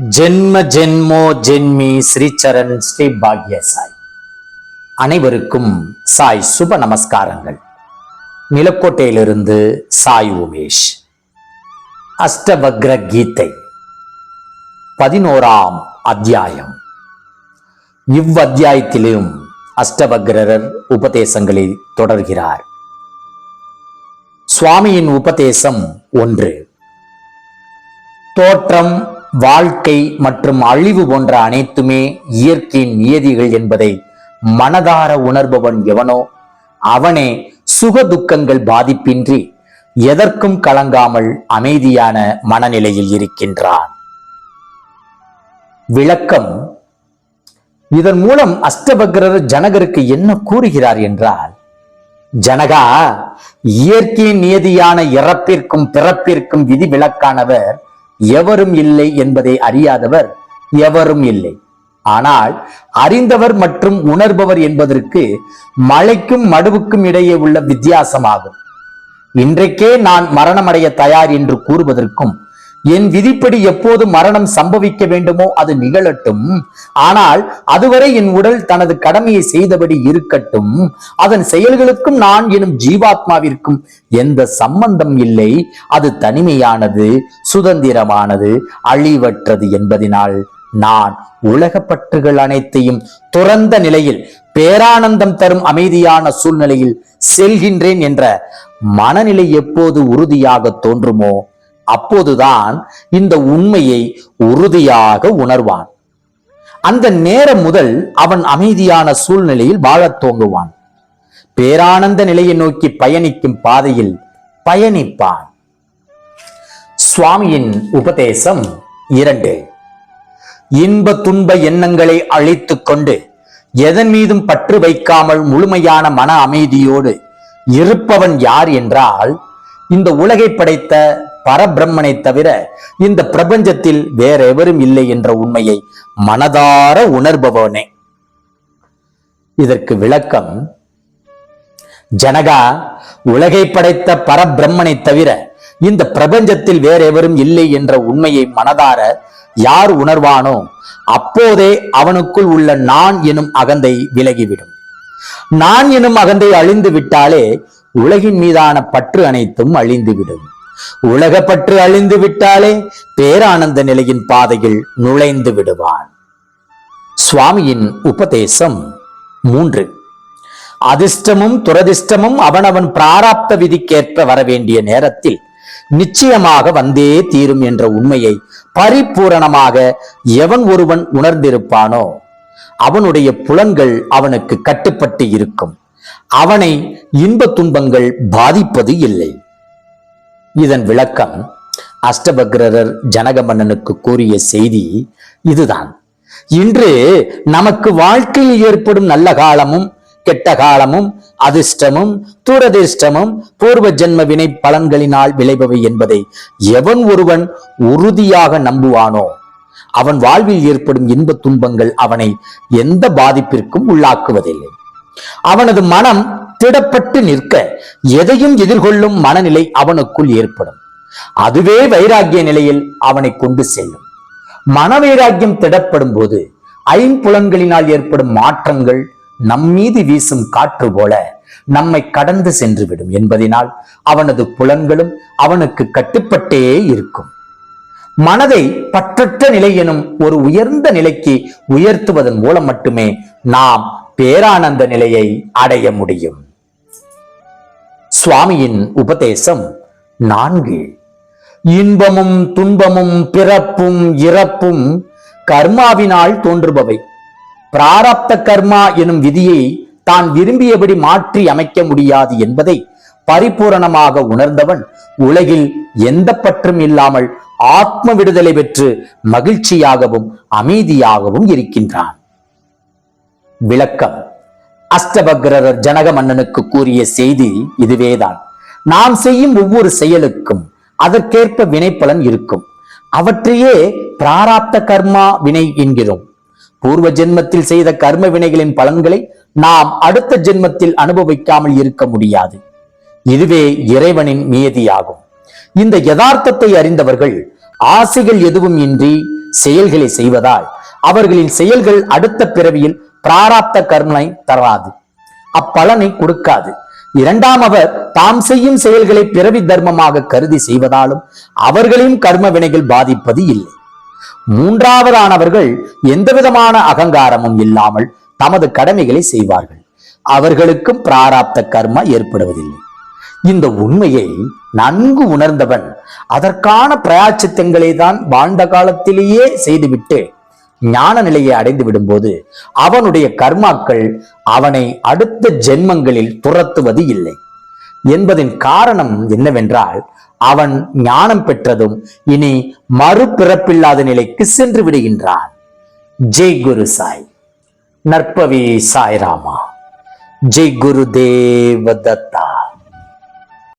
ஜென்ம ஜென்மோ ஜென்மி ஸ்ரீச்சரண் ஸ்ரீ பாக்ய சாய் அனைவருக்கும் சாய் சுப நமஸ்காரங்கள். நிலக்கோட்டையிலிருந்து சாய் உமேஷ். அஷ்டபக்ர கீதை. பதினோராம் அத்தியாயம். இவ்வத்தியாயத்திலும் அஷ்டபக்ரர் உபதேசங்களை தொடர்கிறார். சுவாமியின் உபதேசம் ஒன்று. தோற்றம் வாழ்க்கை மற்றும் அழிவு போன்ற அனைத்துமே இயற்கையின் நியதிகள் என்பதை மனதார உணர்பவன் எவனோ அவனே சுக துக்கங்கள் பாதிப்பின்றி எதற்கும் கலங்காமல் அமைதியான மனநிலையில் இருக்கின்றான். விளக்கம் இதன் மூலம் அஷ்டபக்ரர் ஜனகருக்கு என்ன கூறுகிறார் என்றால் ஜனகா இயற்கையின் நியதியான இறப்பிற்கும் பிறப்பிற்கும் விதி விலக்கானவர் எவரும் இல்லை என்பதை அறியாதவர் எவரும் இல்லை. ஆனால் அறிந்தவர் மற்றும் உணர்பவர் என்பதற்கு மலைக்கும் மடுவுக்கும் இடையே உள்ள வித்தியாசமாகும். இன்றைக்கே நான் மரணமடைய தயார் என்று கூறுவதற்கும் என் விதிப்படி எப்போது மரணம் சம்பவிக்க வேண்டுமோ அது நிகழட்டும். ஆனால் அதுவரை என் உடல் தனது கடமையை செய்தபடி இருக்கட்டும். அதன் செயல்களுக்கும் நான் எனும் ஜீவாத்மாவிற்கும் எந்த சம்பந்தம் இல்லை. அது தனிமையானது சுதந்திரமானது அழிவற்றது என்பதினால் நான் உலகப்பற்றுகள் அனைத்தையும் துறந்த நிலையில் பேரானந்தம் தரும் அமைதியான சூழ்நிலையில் செல்கின்றேன் என்ற மனநிலை எப்போது உறுதியாக தோன்றுமோ அப்போதுதான் இந்த உண்மையை உறுதியாக உணர்வான். அந்த நேரம் முதல் அவன் அமைதியான சூழ்நிலையில் வாழத் துவங்குவான். பேரானந்த நிலையை நோக்கி பயணிக்கும் பாதையில் பயணிப்பான். சுவாமியின் உபதேசம் இரண்டு. இன்ப துன்ப எண்ணங்களை அழித்துக் கொண்டு எதன் மீதும் பற்று வைக்காமல் முழுமையான மன அமைதியோடு இருப்பவன் யார் என்றால் இந்த உலகை படைத்த பரபிரம்மனை தவிர இந்த பிரபஞ்சத்தில் வேற எவரும் இல்லை என்ற உண்மையை மனதார உணர்பவனே. இதற்கு விளக்கம் ஜனகா உலகை படைத்த பரபிரம்மனை தவிர இந்த பிரபஞ்சத்தில் வேற எவரும் இல்லை என்ற உண்மையை மனதார யார் உணர்வானோ அப்போதே அவனுக்குள் உள்ள நான் எனும் அகந்தை விலகிவிடும். நான் எனும் அகந்தை அழிந்து விட்டாலே உலகின் மீதான பற்று அனைத்தும் அழிந்துவிடும். உலகப்பற்று அழிந்து விட்டாலே பேரானந்த நிலையின் பாதையில் நுழைந்து விடுவான். சுவாமியின் உபதேசம் மூன்று. அதிர்ஷ்டமும் துரதிர்ஷ்டமும் அவனவன் பிராராப்த விதிக்கேற்ப வரவேண்டிய நேரத்தில் நிச்சயமாக வந்தே தீரும் என்ற உண்மையை பரிபூரணமாக எவன் ஒருவன் உணர்ந்திருப்பானோ அவனுடைய புலன்கள் அவனுக்கு கட்டுப்பட்டு இருக்கும். அவனை இன்ப துன்பங்கள் பாதிப்பது இல்லை. இதன் விளக்கம் அஷ்டபக்ரர் ஜனக மன்னனுக்கு கூறிய செய்தி இதுதான். இன்று நமக்கு வாழ்க்கையில் ஏற்படும் நல்ல காலமும் கெட்ட காலமும் அதிர்ஷ்டமும் துரதிர்ஷ்டமும் பூர்வ ஜென்ம வினை பலன்களினால் விளைபவை என்பதை எவன் ஒருவன் உறுதியாக நம்புவானோ? அவன் வாழ்வில் ஏற்படும் இன்ப துன்பங்கள் அவனை எந்த பாதிப்பிற்கும் உள்ளாக்குவதில்லை. அவனது மனம் திடப்பட்டு நிற்க எதையும் எதிர்கொள்ளும் மனநிலை அவனுக்குள் ஏற்படும். அதுவே வைராகிய நிலையில் அவனை கொண்டு செல்லும். மன வைராக்கியம் திடப்படும் போது ஐம்புலன்களினால் ஏற்படும் மாற்றங்கள் நம்மீது வீசும் காற்று போல நம்மை கடந்து சென்றுவிடும் என்பதினால் அவனது புலன்களும் அவனுக்கு கட்டுப்பட்டே இருக்கும். மனதை பற்றற்ற நிலை எனும் ஒரு உயர்ந்த நிலைக்கு உயர்த்துவதன் மூலம் மட்டுமே நாம் பேரானந்த நிலையை அடைய முடியும். சுவாமியின் உபதேசம் நான்கு. இன்பமும் துன்பமும் பிறப்பும் இறப்பும் கர்மாவினால் தோன்றுபவை. பிராரப்த கர்மா எனும் விதியை தான் விரும்பியபடி மாற்றி அமைக்க முடியாது என்பதை பரிபூரணமாக உணர்ந்தவன் உலகில் எந்த பற்றும் இல்லாமல் ஆத்ம விடுதலை பெற்று மகிழ்ச்சியாகவும் அமைதியாகவும் இருக்கின்றான். விளக்கம். அஷ்டபக்ரர் ஜனக மன்னனுக்கு கூறிய செய்தி இதுவேதான். நாம் செய்யும் ஒவ்வொரு செயலுக்கும் அதற்கேற்ப வினைப்பலன் இருக்கும். அவற்றையே பிராராப்த கர்மா வினை என்கிறோம். பூர்வ ஜென்மத்தில் செய்த கர்ம வினைகளின் பலன்களை நாம் அடுத்த ஜென்மத்தில் அனுபவிக்காமல் இருக்க முடியாது. இதுவே இறைவனின் நியதியாகும். இந்த யதார்த்தத்தை அறிந்தவர்கள் ஆசைகள் எதுவும் இன்றி செயல்களை செய்வதால் அவர்களின் செயல்கள் அடுத்த பிறவியில் பிராராப்த கர்மனை தராது. அப்பலனை கொடுக்காது. இரண்டாம் அவர் தாம் செய்யும் செயல்களை பிறவி தர்மமாக கருதி செய்வதாலும் அவர்களின் கர்ம வினைகள் பாதிப்பது இல்லை. மூன்றாவதானவர்கள் எந்தவிதமான அகங்காரமும் இல்லாமல் தமது கடமைகளை செய்வார்கள். அவர்களுக்கும் பிராராப்த கர்மா ஏற்படுவதில்லை. இந்த உண்மையை நன்கு உணர்ந்தவன் அதற்கான பிரயாச்சித்தங்களை தான் வாழ்ந்த காலத்திலேயே செய்துவிட்டு ஞான நிலையை அடைந்து விடும்போது அவனுடைய கர்மாக்கள் அவனை அடுத்த ஜென்மங்களில் துரத்துவது இல்லை. என்பதின் காரணம் என்னவென்றால் அவன் ஞானம் பெற்றதும் இனி மறுபிறப்பில்லாத நிலைக்கு சென்று விடுகின்றான். ஜெய் குரு சாய். நற்பவி சாய்ராமா. ஜெய் குரு தேவதத்தா